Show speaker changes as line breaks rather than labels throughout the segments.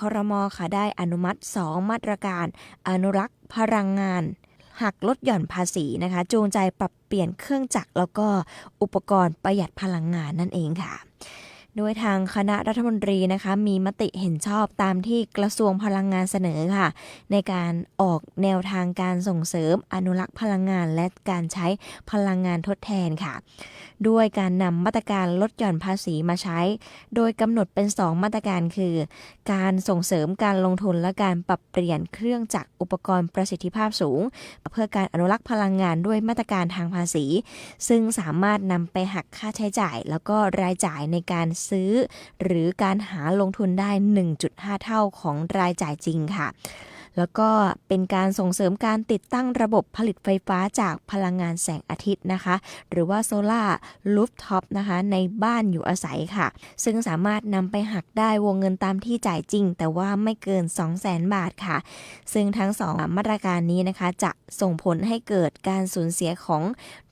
ครมอค่ะได้อนุมัติ 2 มาตรการ อนุรักษ์พลังงานหักลดหย่อนภาษีนะคะ จูงใจปรับเปลี่ยนเครื่องจักรแล้วก็อุปกรณ์ประหยัดพลังงานนั่นเองค่ะ โดยทางคณะรัฐมนตรีนะคะมีมติเห็นชอบตามที่กระทรวงพลังงานเสนอค่ะ ในการออกแนวทางการส่งเสริมอนุรักษ์พลังงานและการใช้พลังงานทดแทนค่ะ ด้วยการนำมาตรการลดหย่อนภาษีมาใช้ โดยกำหนดเป็น 2 มาตรการคือ การส่งเสริมการลงทุนและการปรับเปลี่ยนเครื่องจักรอุปกรณ์ประสิทธิภาพสูง เพื่อการอนุรักษ์พลังงานด้วยมาตรการทางภาษี ซึ่งสามารถนำไปหักค่าใช้จ่าย แล้วก็รายจ่ายในการซื้อ หรือการหาลงทุนได้ 1.5 เท่าของรายจ่ายจริงค่ะ แล้วก็เป็นการส่งเสริมการติดตั้งระบบผลิตไฟฟ้าจากพลังงานแสงอาทิตย์นะคะ หรือว่าโซลาร์ลูฟท็อปนะคะ ในบ้านอยู่อาศัยค่ะ ซึ่งสามารถนำไปหักได้วงเงินตามที่จ่ายจริง แต่ว่าไม่เกิน 200,000 บาทค่ะ ซึ่งทั้งสองมาตรการนี้นะคะ จะส่งผลให้เกิดการสูญเสียของ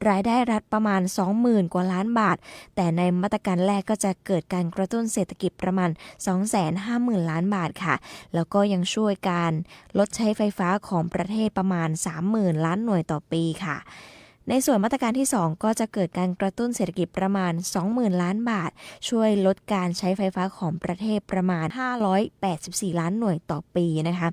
รายได้รัฐประมาณ 20,000 กว่าล้านบาท แต่ในมาตรการแรกก็จะเกิดการกระตุ้นเศรษฐกิจประมาณ 250,000 ล้านบาทค่ะ แล้วก็ยังช่วยการลดใช้ไฟฟ้าของประเทศประมาณ 30,000 ล้านหน่วยต่อปีค่ะ ในส่วนมาตรการที่ 2 ก็จะเกิดการกระตุ้นเศรษฐกิจประมาณ 20,000 ล้านบาท ช่วยลดการใช้ไฟฟ้าของประเทศประมาณ 584 ล้านหน่วยต่อปีนะคะ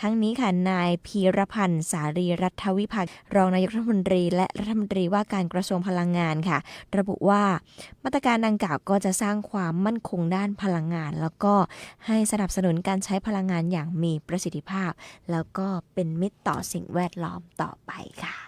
ทั้งนี้ค่ะนายพีรพันธ์สารีรัฐวิพัฒน์รองนายกรัฐมนตรีและรัฐมนตรีว่าการกระทรวงพลังงานค่ะ ระบุว่ามาตรการดังกล่าวก็จะสร้างความมั่นคงด้านพลังงาน แล้วก็ให้สนับสนุนการใช้พลังงานอย่างมีประสิทธิภาพ แล้วก็เป็นมิตรต่อสิ่งแวดล้อมต่อไปค่ะ